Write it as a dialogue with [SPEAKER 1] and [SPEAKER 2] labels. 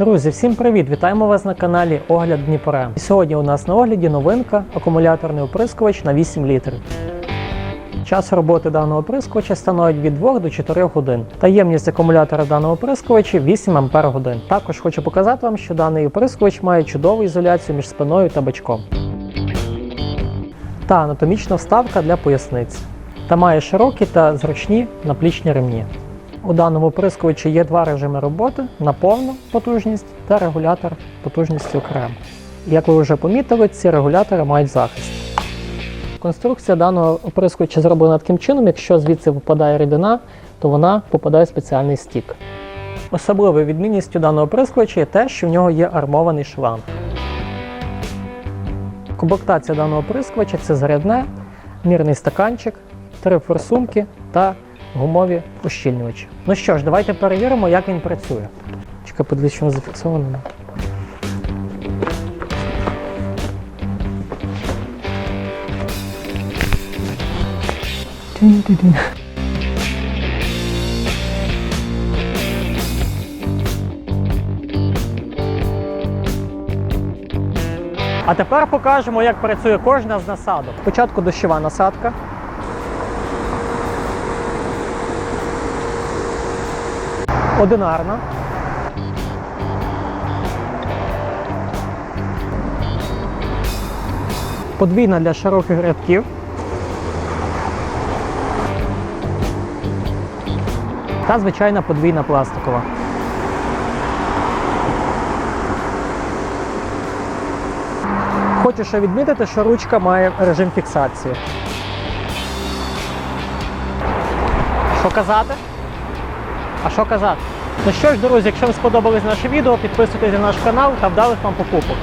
[SPEAKER 1] Друзі, всім привіт! Вітаємо вас на каналі Огляд Дніпра. Сьогодні у нас на огляді новинка акумуляторний оприскувач на 8 літрів. Час роботи даного оприскувача становить від 2 до 4 годин. Та ємність акумулятора даного оприскувача 8 Ампер годин. Також хочу показати вам, що даний оприскувач має чудову ізоляцію між спиною та бачком. Та анатомічна вставка для поясниць. Та має широкі та зручні наплічні ремні. У даному оприскувачі є два режими роботи на повну потужність та регулятор потужності окремо. Як ви вже помітили, ці регулятори мають захист. Конструкція даного оприскувача зроблена таким чином, якщо звідси випадає рідина, то вона попадає в спеціальний стік. Особливою відмінністю даного оприскувача є те, що в нього є армований шланг. Комплектація даного оприскувача це зарядне, мірний стаканчик, три форсунки та гумові ущільнювачі. Ну що ж, давайте перевіримо, як він працює. Чекай, подивись, що зафіксовано. А тепер покажемо, як працює кожна з насадок. Спочатку дощова насадка. Одинарна. Подвійна для широких рядків. Та звичайна подвійна пластикова. Хочу ще відмітити, що ручка має режим фіксації. Що казати? А що казати? Ну що ж, друзі, якщо вам сподобалось наше відео, підписуйтесь на наш канал та вдалих вам покупок.